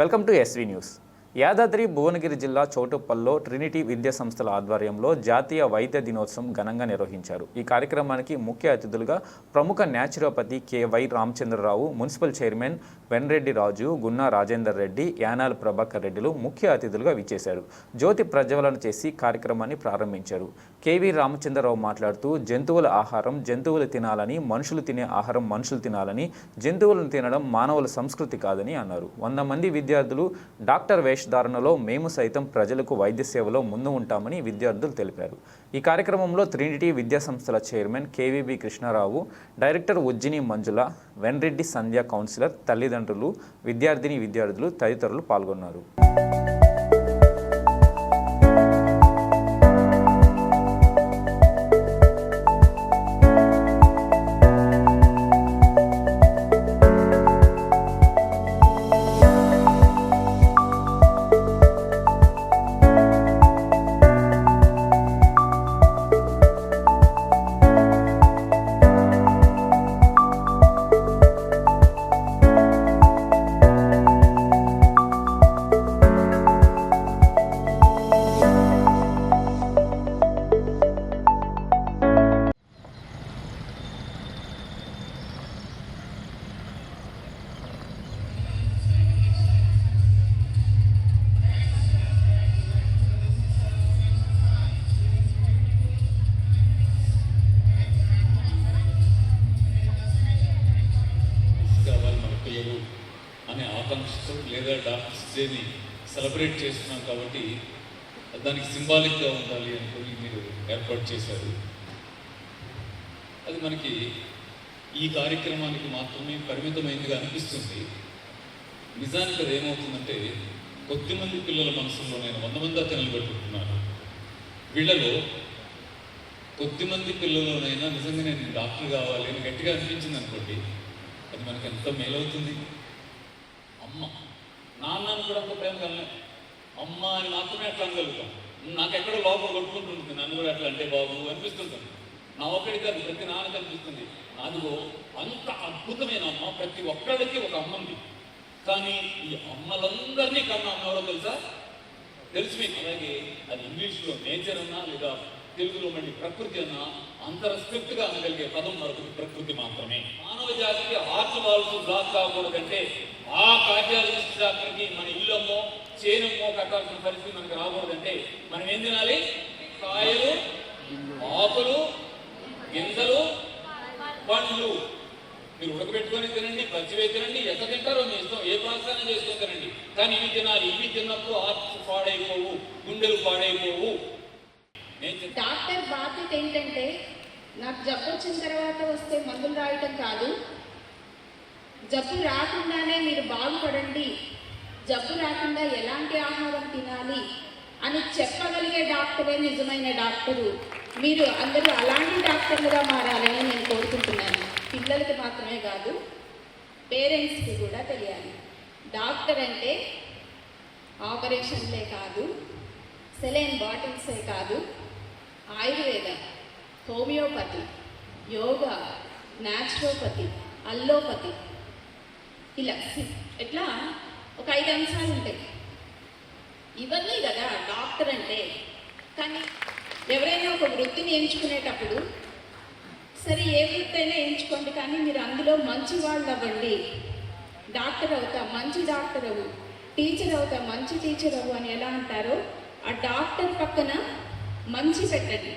Welcome to SV news Yadadri Bhuvanagiri జిల్లా చౌటుప్పల్లో Trinity విద్యా సంస్థల ఆధ్వర్యంలో జాతీయ వైద్య దినోత్సవం ఘనంగా నిర్వహించారు. ఈ కార్యక్రమానికి ముఖ్య అతిథులుగా ప్రముఖ naturopathy K Y Ramachandra Rao municipal chairman Venreddy Raju Gunna Rajender Reddy Yanal Prabhakar రెడ్డిలు ముఖ్య అతిథులుగా విచ్చేశారు. జ్యోతి ప్రజ్వలన చేసి కార్యక్రమాన్ని ప్రారంభించారు. కెవి రామచంద్రరావు మాట్లాడుతూ జంతువుల ఆహారం జంతువులు తినాలని మనుషులు తినే ఆహారం మనుషులు తినాలని జంతువులను తినడం మానవుల సంస్కృతి కాదని అన్నారు. వంద మంది విద్యార్థులు డాక్టర్ ధారణలో మేము సైతం ప్రజలకు వైద్య సేవలో ముందు ఉంటామని విద్యార్థులు తెలిపారు. ఈ కార్యక్రమంలో త్రినిటీ విద్యా సంస్థల chairman KVB Krishnarao director Ujjini Manjula Venreddy Sandhya councillor తల్లిదండ్రులు విద్యార్థిని విద్యార్థులు తదితరులు పాల్గొన్నారు. కావాలి అని అనే ఆకాంక్షతో లేదా డాక్టర్స్ డేని సెలబ్రేట్ చేస్తున్నాం కాబట్టి దానికి సింబాలిక్గా ఉండాలి అనుకుని మీరు ఏర్పాటు చేశారు. అది మనకి ఈ కార్యక్రమానికి మాత్రమే పరిమితమైందిగా అనిపిస్తుంది. నిజానికి అది ఏమవుతుందంటే కొద్దిమంది పిల్లల మనసులో నేను వంద మంది నిలబెట్టుకుంటున్నాను వీళ్ళలో కొద్దిమంది పిల్లల్లోనైనా నిజంగా నేను డాక్టర్ కావాలి అని గట్టిగా అనిపించింది అనుకోండి అది మనకి ఎంత మేలవుతుంది. అమ్మ నాన్నని కూడా అంత ప్రేమ కలనే. అమ్మ అని మాత్రమే అట్లా అనగలుగుతాం. నాకెక్కడ లోపం కొట్టుకుంటుంది నన్ను కూడా అట్లా అంటే బాబు అనిపిస్తుంది నా ఒక్కడికి కాదు ప్రతి నాన్నకి అనిపిస్తుంది. నాదిగో అంత అద్భుతమైన అమ్మ ప్రతి ఒక్కడికి ఒక అమ్మ ఉంది కానీ ఈ అమ్మలందరినీ కన్నా అమ్మ ఎవరో తెలుసా? తెలుసు మీకు. అలాగే అది ఇంగ్లీష్లో నేచర్ అన్నా లేదా తెలుగులో మళ్ళీ ప్రకృతి అన్న అంత రెస్పెక్ట్గా అనగలిగే పదం మరొకటి ప్రకృతి మాత్రమే. మానవ జాతికి హార్ట్ బ్లాక్ కాకూడదంటే ఆ కార్డియాలజిస్ట్ డాక్టర్కి మన ఇల్లమ్మో చేనమ్మో కట్టాల్సిన పరిస్థితి మనకు రాకూడదంటే మనం ఏం తినాలి? కాయలు ఆకులు గింజలు పండ్లు. మీరు ఉడకబెట్టుకొని తినండి పచ్చివే తినండి ఎంత తింటారో మీ ఇష్టం ఏ ప్రాంతాన్ని చేసుకొని తినండి. కానీ ఇవి తినాలి ఇవి తిన్నప్పుడు ఆర్ట్స్ పాడైపోవు గుండెలు పాడైపోవు. డాక్టర్ బాధ్యత ఏంటంటే నాకు జబ్బు వచ్చిన తర్వాత వస్తే మందులు రాయటం కాదు. జబ్బు రాకుండానే మీరు బాగుపడండి. జబ్బు రాకుండా ఎలాంటి ఆహారం తినాలి అని చెప్పగలిగే డాక్టరే నిజమైన డాక్టరు. మీరు అందరూ అలాంటి డాక్టర్లుగా మారాలని నేను కోరుకుంటున్నాను. పిల్లలకి మాత్రమే కాదు పేరెంట్స్కి కూడా తెలియాలి. డాక్టర్ అంటే ఆపరేషన్లే కాదు సెలైన్ బాటిల్సే కాదు. Ayurveda homeopathy yoga naturopathy allopathy. ఇలా ఎట్లా? ఒక ఐదు అంశాలు ఉంటాయి. ఇవన్నీ కదా డాక్టర్ అంటే. కానీ ఎవరైనా ఒక వృత్తిని ఎంచుకునేటప్పుడు సరే ఏ వృత్తి అయినా ఎంచుకోండి కానీ మీరు అందులో మంచి వాళ్ళు అవ్వండి. డాక్టర్ అవుతా మంచి డాక్టర్ అవ్వు. టీచర్ అవుతా మంచి టీచర్ అవ్వు అని ఎలా అంటారో ఆ డాక్టర్ పక్కన మంచి పెట్టండి